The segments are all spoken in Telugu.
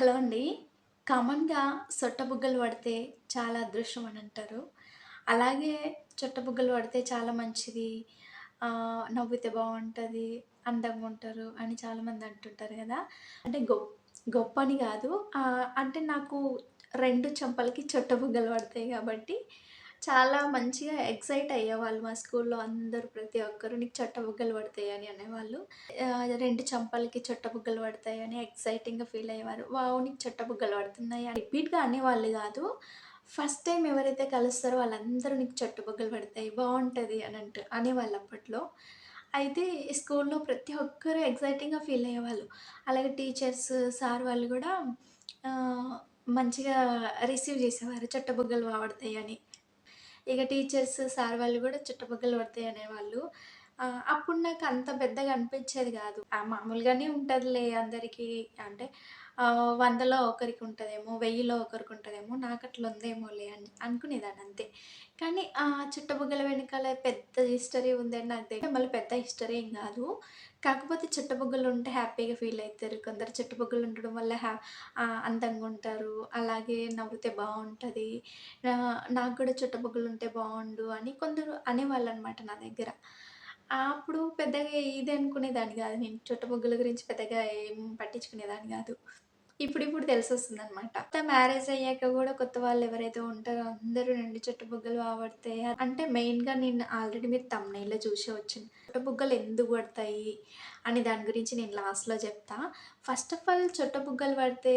హలో అండి. కామన్‌గా సొట్టబుగ్గలు పడితే చాలా అదృష్టం అని అంటారు. అలాగే చుట్టబుగ్గలు పడితే చాలా మంచిది. నవ్వితే బాగుంటుంది అందంగా ఉంటారు అని చాలామంది అంటుంటారు కదా అంటే గొప్ప గొప్ప అని కాదు అంటే నాకు రెండు చెంపలకి చుట్టబుగ్గలు పడతాయి కాబట్టి చాలా మంచిగా ఎక్సైట్ అయ్యేవాళ్ళు మా స్కూల్‌లో అందరూ ప్రతి ఒక్కరు నీకు చుట్టబుగ్గలు పడతాయని అనేవాళ్ళు. ఆహ్, 2 చెంపలకి పడతాయని ఎక్సైటింగ్‌గా ఫీల్ అయ్యేవారు. వావ్! నీకు చుట్టబుగ్గలు పడుతున్నాయి అని రిపీట్‌గా అనేవాళ్ళు కాదు ఫస్ట్ టైం ఎవరైతే కలుస్తారో వాళ్ళందరూ నీకు చుట్టబుగ్గలు పడతాయి, బాగుంటుంది అని అంట అనేవాళ్ళు అప్పట్లో. అయితే స్కూల్‌లో ప్రతి ఒక్కరు ఎక్సైటింగ్‌గా ఫీల్ అయ్యేవాళ్ళు. అలాగే టీచర్స్, సార్ వాళ్ళు కూడా మంచిగా రిసీవ్ చేసేవారు చట్టబుగ్గలు బా అని ఇక టీచర్స్, సార్ వాళ్ళు కూడా చుట్టబుగ్గలు పడతాయి అనేవాళ్ళు. అప్పుడు నాకు అంత పెద్దగా అనిపించేది కాదు మామూలుగానే ఉంటుందిలే అందరికీ అంటే వందలో ఒకరికి ఉంటుందేమో వెయ్యిలో ఒకరికి ఉంటుందేమో నాకు అట్లా ఉందేమోలే అని అనుకునేదాన్ని అంతే. కానీ ఆ చుట్టబుగ్గల వెనకాల పెద్ద హిస్టరీ ఉందని నాకు దగ్గర మళ్ళీ పెద్ద హిస్టరీ ఏం కాదు కాకపోతే చుట్టబుగ్గలు ఉంటే హ్యాపీగా ఫీల్ అవుతారు కొందరు చుట్టబుగ్గలు ఉండడం వల్ల హ్యా అందంగా ఉంటారు. అలాగే నవ్వితే బాగుంటుంది నాకు కూడా చుట్టబుగ్గలు ఉంటే బాగుండు అని కొందరు అనేవాళ్ళు అనమాట నా దగ్గర. అప్పుడు పెద్దగా ఇది అనుకునేదాన్ని కాదు నేను చుట్టబుగ్గల గురించి పెద్దగా ఏం పట్టించుకునేదాన్ని గాదు. ఇప్పుడిప్పుడు తెలిసొస్తుందనమాట. కొత్త మ్యారేజ్ అయ్యాక కూడా కొత్త వాళ్ళు ఎవరైతే ఉంటారో అందరూ రెండు చుట్టబుగ్గలు ఆవడతాయి అంటే మెయిన్‌గా నేను ఆల్రెడీ మీరు థంబ్‌నెయిల్‌లో చూసే వచ్చింది. చుట్టబుగ్గలు ఎందుకు పడతాయి అని దాని గురించి నేను లాస్ట్‌లో చెప్తా. ఫస్ట్ ఆఫ్ ఆల్ చుట్టబుగ్గలు పడితే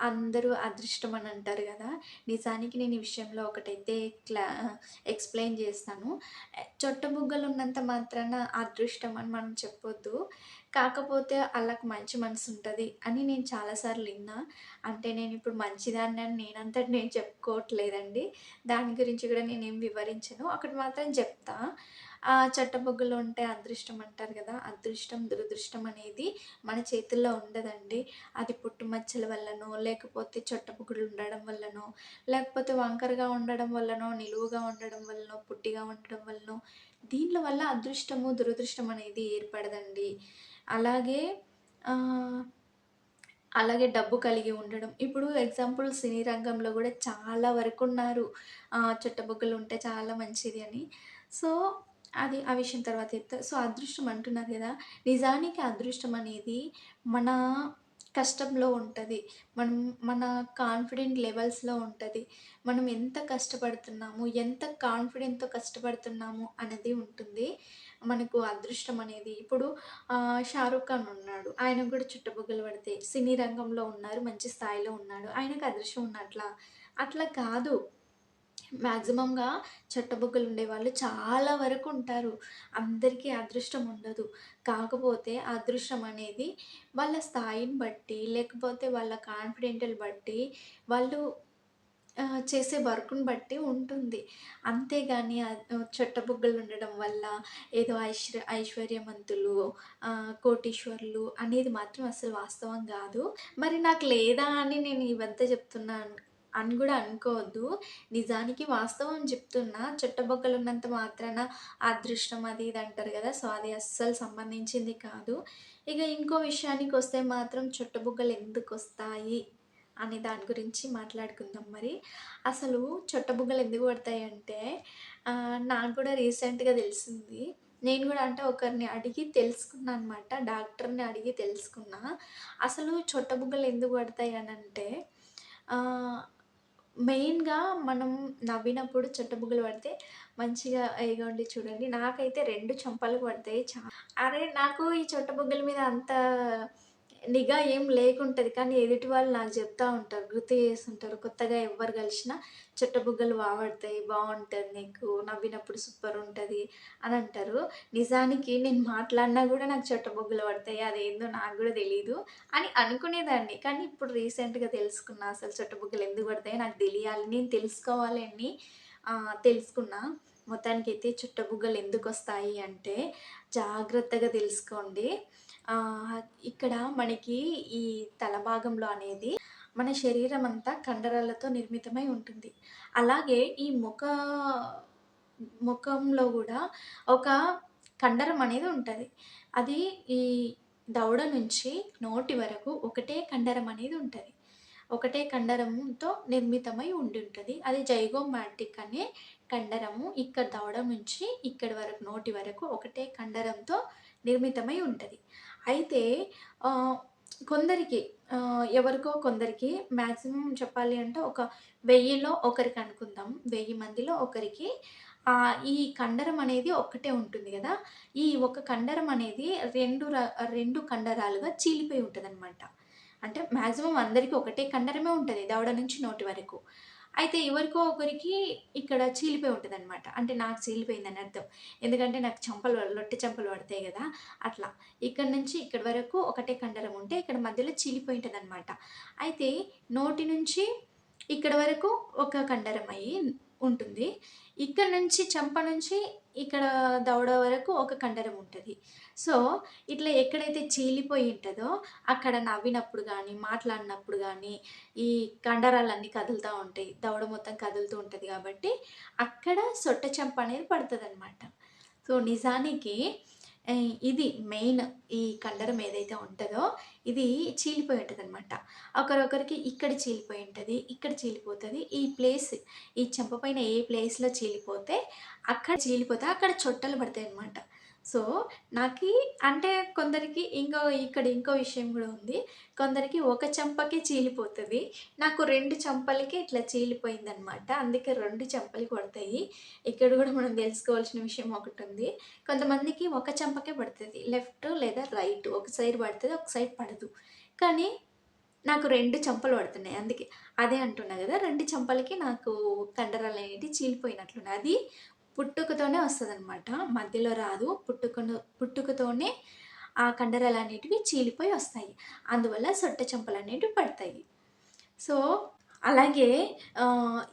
అందరూ అదృష్టం అని అంటారు కదా నిజానికి నేను ఈ విషయంలో ఒకటైతే క్లా ఎక్స్‌ప్లెయిన్ చేస్తాను. చొట్టబుగ్గలు ఉన్నంత మాత్రాన అదృష్టం అని మనం చెప్పొద్దు. కాకపోతే వాళ్ళకి మంచి మనసు ఉంటుంది అని నేను చాలాసార్లు విన్నా అంటే నేను ఇప్పుడు మంచిదాన్ని అని నేనంతటి నేను చెప్పుకోవట్లేదండి. దాని గురించి కూడా నేనేం వివరించను. ఒకటి మాత్రం చెప్తా. ఆ చుట్టబుగ్గలు ఉంటే అదృష్టం అంటారు కదా అదృష్టం, దురదృష్టం అనేది మన చేతుల్లో ఉండదండి. అది పుట్టుమచ్చల వల్లనో, లేకపోతే చట్టబొగ్గులు ఉండడం వల్లనో, లేకపోతే వంకరగా ఉండడం వల్లనో, నిలువుగా ఉండడం వల్లనో, పుట్టిగా ఉండడం వల్లనో, దీనిల వల్ల అదృష్టము, దురదృష్టం అనేది ఏర్పడదండి. అలాగే అలాగే డబ్బు కలిగి ఉండడం. ఇప్పుడు ఎగ్జాంపుల్ సినీ రంగంలో కూడా చాలా వరకు ఉన్నారు చుట్టబుగ్గలు ఉంటే చాలా మంచిది అని. సో, అది ఆ విషయం తర్వాత చెప్తా. సో, అదృష్టం అంటున్నారు కదా నిజానికి అదృష్టం అనేది మన కష్టంలో ఉంటుంది మనం మన కాన్ఫిడెంట్ లెవెల్స్‌లో ఉంటుంది మనం ఎంత కష్టపడుతున్నాము, ఎంత కాన్ఫిడెంట్‌తో కష్టపడుతున్నాము అనేది ఉంటుంది. మనకు అదృష్టం అనేది ఇప్పుడు ఆహ్, 'షారుఖ్ ఖాన్' ఉన్నాడు. ఆయన కూడా చుట్టుబుగ్గలు పడితే సినీ రంగంలో ఉన్నారు. మంచి స్థాయిలో ఉన్నాడు. ఆయనకు అదృష్టం ఉన్నట్లా? అట్లా కాదు. మాక్సిమంగా చెట్టబుగ్గలు ఉండే ఉండేవాళ్ళు చాలా వరకు ఉంటారు. అందరికీ అదృష్టం ఉండదు. కాకపోతే అదృష్టం అనేది వాళ్ళ స్థాయిని బట్టి, లేకపోతే వాళ్ళ కాన్ఫిడెంట్‌ని బట్టి, వాళ్ళు చేసే వర్క్‌ని బట్టి ఉంటుంది. అంతేగాని ఆహ్, ఉండడం వల్ల ఏదో ఐశ్వర్య ఐశ్వర్యవంతులు, కోటీశ్వరులు అనేది మాత్రం అసలు వాస్తవం కాదు మరి నాకు లేదా అని నేను ఇవంతా చెప్తున్నాను అని కూడా అనుకోవద్దు. నిజానికి వాస్తవం చెప్తున్నా. చుట్టబుగ్గలు ఉన్నంత మాత్రాన అదృష్టం అది ఇది అంటారు కదా సో, అది అస్సలు సంబంధించింది కాదు. ఇక ఇంకో విషయానికి వస్తే మాత్రం చుట్టబొక్కలు ఎందుకు వస్తాయి అనే దాని గురించి మాట్లాడుకుందాం మరి. అసలు చుట్టబుగ్గలు ఎందుకు పడతాయి అంటే నాకు కూడా రీసెంట్‌గా తెలిసింది. నేను కూడా అంటే ఒకరిని అడిగి తెలుసుకున్నా అనమాట. డాక్టర్‌ని అడిగి తెలుసుకున్నా. అసలు చుట్టబుగ్గలు ఎందుకు పడతాయి అని అంటే మెయిన్‌గా మనం నవ్వినప్పుడు చెట్టబుగ్గలు పడితే మంచిగా ఇగోండి చూడండి. నాకైతే 2 చెంపలకు పడతాయి. చా అరే! నాకు ఈ చుట్టబుగ్గల మీద అంత నిఘా ఏం లేకుంటుంది కానీ ఎదుటి వాళ్ళు నాకు చెప్తా ఉంటారు. గుర్తు చేస్తుంటారు. కొత్తగా ఎవ్వరు కలిసినా చుట్టబుగ్గలు బా బాగుంటుంది నీకు. నవ్వినప్పుడు సూపర్ ఉంటుంది అని అంటారు. నిజానికి నేను మాట్లాడినా కూడా నాకు చుట్టబుగ్గలు పడతాయి. అదేందో నాకు కూడా తెలియదు అని అనుకునేదాన్ని. కానీ ఇప్పుడు రీసెంట్‌గా తెలుసుకున్నా. అసలు చుట్టబుగ్గలు ఎందుకు పడతాయి నాకు తెలియాలి. నేను తెలుసుకోవాలని అని మొత్తానికి తెలుసుకున్నా. మొత్తానికైతే చుట్టబుగ్గలు ఎందుకొస్తాయి అంటే జాగ్రత్తగా తెలుసుకోండి. ఇక్కడ మనకి ఈ తల భాగంలో అనేది మన శరీరం అంతా కండరాలతో నిర్మితమై ఉంటుంది. అలాగే ఈ ముఖ ముఖంలో కూడా ఒక కండరం అనేది ఉంటుంది. అది ఈ దవడ నుంచి నోటి వరకు ఒకటే కండరం అనేది ఉంటుంది. ఒకటే కండరంతో నిర్మితమై ఉండి ఉంటుంది అది జైగోమాటిక్ అనే కండరము. ఇక్కడ దవడ నుంచి ఇక్కడి వరకు నోటి వరకు ఒకటే కండరంతో నిర్మితమై ఉంటుంది. అయితే ఆహ్, కొందరికి ఆహ్, ఎవరికో కొందరికి మాక్సిమం చెప్పాలి అంటే ఒక 1000లో ఒకరికి అనుకుందాం. 1000 మందిలో ఒకరికి ఆహ్, ఈ కండరం అనేది ఒక్కటే ఉంటుంది గదా! ఈ ఒక కండరం అనేది 2 ర 2 కండరాలుగా చీలిపోయి ఉంటదనమాట. అంటే మాక్సిమం అందరికీ ఒకటే కండరమే ఉంటది దవడ నుంచి నోటి వరకు. అయితే ఎవరికో ఒకరికి ఇక్కడ చీలిపోయి ఉంటదనమాట. అంటే నాకు చీలిపోయిందని అర్థం. ఎందుకంటే నాకు చెంపలు లొట్టి చెంపలు పడతాయి కదా అట్లా. ఇక్కడ నుంచి ఇక్కడ వరకు ఒకటే కండరం ఉంటే ఇక్కడ మధ్యలో చీలిపోయి ఉంటదనమాట. అయితే నోటి నుంచి ఇక్కడ వరకు ఒక కండరం అయ్యి ఉంటుంది. ఇక్కడ నుంచి చెంప నుంచి ఇక్కడ దవడ వరకు ఒక కండరం ఉంటుంది సో, ఇట్లా ఎక్కడైతే చీలిపోయి ఉంటుందో అక్కడ నవ్వినప్పుడు కానీ మాట్లాడినప్పుడు కానీ ఈ కండరాలన్నీ కదులుతూ ఉంటాయి. దవడ మొత్తం కదులుతూ ఉంటుంది కాబట్టి అక్కడ సొట్ట చెంప అనేది పడతదనమాట. సో, నిజానికి ఇది మెయిన్ ఈ కండరం ఏదైతే ఉంటుందో ఇది చీలిపోయి ఉంటదనమాట. ఒకరొకరికి ఇక్కడ చీలిపోయి ఉంటుంది ఇక్కడ చీలిపోతుంది ఈ ప్లేస్ ఈ చెంప పైన ఏ ప్లేస్‌లో చీలిపోతే అక్కడ చీలిపోతే అక్కడ చొట్టలు పడతాయనమాట. సో, నాకు అంటే కొందరికి ఇంకో ఇక్కడ ఇంకో విషయం కూడా ఉంది. కొందరికి ఒక చెంపకే చీలిపోతుంది నాకు రెండు చెంపలకే ఇట్లా చీలిపోయిందనమాట. అందుకే రెండు చెంపలు పడతాయి. ఇక్కడ కూడా మనం తెలుసుకోవాల్సిన విషయం ఒకటి ఉంది కొంతమందికి ఒక చెంపకే పడుతుంది లెఫ్ట్ లేదా రైట్ ఒక సైడ్ పడుతుంది ఒక సైడ్ పడదు. కానీ నాకు రెండు చెంపలు పడుతున్నాయి. అందుకే అదే అంటున్నా కదా రెండు చెంపలకి నాకు కండరాలు కండరాలనేటివి చీలిపోయినట్లున్నాయి. అది పుట్టుకతోనే వస్తుంది అనమాట మధ్యలో రాదు. పుట్టుకను పుట్టుకతోనే ఆ కండరాలు అనేటివి చీలిపోయి వస్తాయి. అందువల్ల సొట్ట చెంపలు అనేటివి పడతాయి. సో, అలాగే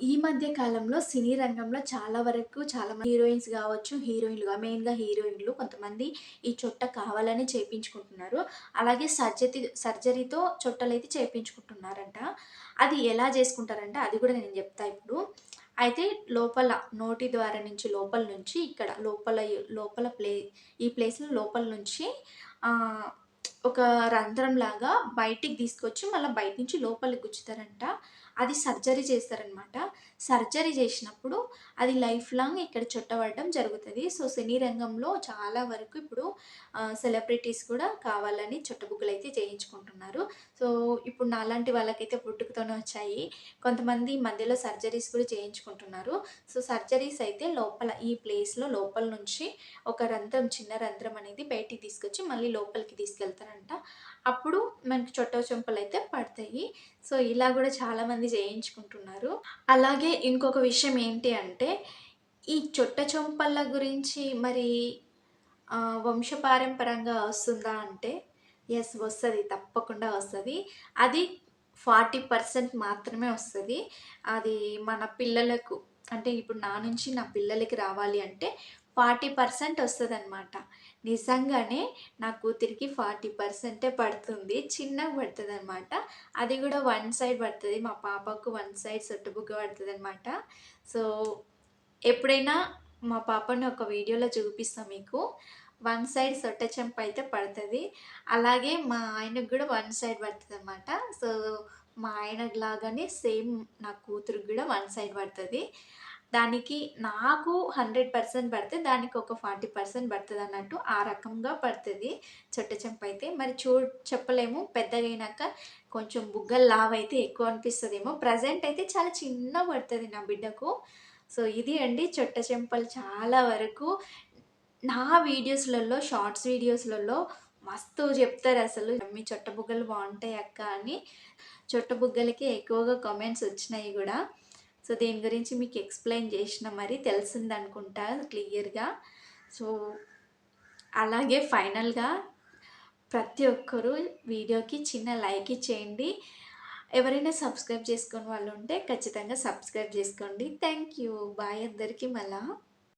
ఈ మధ్య కాలంలో సినీ రంగంలో చాలా వరకు చాలామంది హీరోయిన్స్ కావచ్చు హీరోయిన్‌లుగా మెయిన్‌గా హీరోయిన్‌లు కొంతమంది ఈ చొట్ట కావాలని చేపించుకుంటున్నారు. అలాగే సర్జరీ సర్జరీతో చొట్టలైతే చేపించుకుంటున్నారంట. అది ఎలా చేసుకుంటారంటే అది కూడా నేను చెప్తా ఇప్పుడు. అయితే లోపల నోటి ద్వారా నుంచి లోపల నుంచి ఇక్కడ లోపల లోపల ప్లే ఈ ప్లేస్‌లో లోపల నుంచి ఒక రంధ్రం లాగా బయటికి తీసుకొచ్చి మళ్ళీ బయట నుంచి లోపలికి గుచ్చుతారంట. అది సర్జరీ చేస్తారనమాట. సర్జరీ చేసినప్పుడు అది లైఫ్ లాంగ్ ఇక్కడ చుట్టబడడం జరుగుతుంది సో, సినీ రంగంలో చాలా వరకు ఇప్పుడు సెలబ్రిటీస్ కూడా కావాలని చొట్టబుగ్గలైతే చేయించుకుంటున్నారు. సో, ఇప్పుడు నాలాంటి వాళ్ళకైతే పుట్టుకతోనే వచ్చాయి. కొంతమంది మధ్యలో సర్జరీస్ కూడా చేయించుకుంటున్నారు. సో, సర్జరీస్ అయితే లోపల ఈ ప్లేస్‌లో లోపల నుంచి ఒక రంధ్రం చిన్న రంధ్రం అనేది బయటికి తీసుకొచ్చి మళ్ళీ లోపలికి చేస్తారంట అప్పుడు మనకి చొట్ట అయితే పడతాయి. సో, ఇలా కూడా చాలామంది చేయించుకుంటున్నారు. అలాగే ఇంకొక విషయం ఏంటి అంటే ఈ చొట్ట చెంపల గురించి మరి వంశపారంపరంగా వస్తుందా అంటే ఎస్ వస్తుంది తప్పకుండా వస్తుంది అది 40% మాత్రమే వస్తుంది అది మన పిల్లలకు అంటే ఇప్పుడు నా నుంచి నా పిల్లలకి రావాలి అంటే ఫార్టీ పర్సెంట్ వస్తుంది అనమాట నిజంగానే నా కూతురికి ఫార్టీ పర్సెంటే పడుతుంది. చిన్నగా పడతదనమాట. అది కూడా వన్ సైడ్ పడుతుంది మా పాపకు వన్ సైడ్ సొట్టబుగ్గ అనమాట సో, ఎప్పుడైనా మా పాపని ఒక వీడియోలో చూపిస్తాం మీకు. వన్ సైడ్ సొట్ట చెంప అయితే పడుతుంది అలాగే మా ఆయనకు కూడా వన్ సైడ్ పడుతుంది అనమాట సో, మా ఆయన లాగానే సేమ్ నా కూతురికి కూడా వన్ సైడ్ పడుతుంది దానికి నాకు 100% పడితే దానికి ఒక ఫార్టీ పర్సెంట్ పడుతుంది అన్నట్టు ఆ రకంగా పడుతుంది చొట్ట చెంప అయితే. మరి చూ చెప్పలేము పెద్దగయినాక కొంచెం బుగ్గలు లావైతే ఎక్కువ అనిపిస్తుందేమో ప్రెజెంట్ అయితే చాలా చిన్నగా పడుతుంది నా బిడ్డకు. సో, ఇది అండి చొట్ట చెంపలు చాలా వరకు నా వీడియోస్‌లలో షార్ట్స్ వీడియోస్‌లలో మస్తు చెప్తారు అసలు "మీ చొట్ట బుగ్గలు అక్క" అని. చొట్ట బుగ్గలకే ఎక్కువగా కామెంట్స్ వచ్చినాయి కూడా సో, దీని గురించి మీకు ఎక్స్‌ప్లెయిన్ చేసిన మరి తెలిసింది అనుకుంటా క్లియర్‌గా. సో, అలాగే ఫైనల్‌గా ప్రతి ఒక్కరూ వీడియోకి చిన్న లైక్ ఇచ్చేయండి. ఎవరైనా సబ్స్క్రైబ్ చేసుకుని వాళ్ళు ఉంటే ఖచ్చితంగా సబ్స్క్రైబ్ చేసుకోండి. Thank you. బాయ్ అందరికీ మళ్ళా.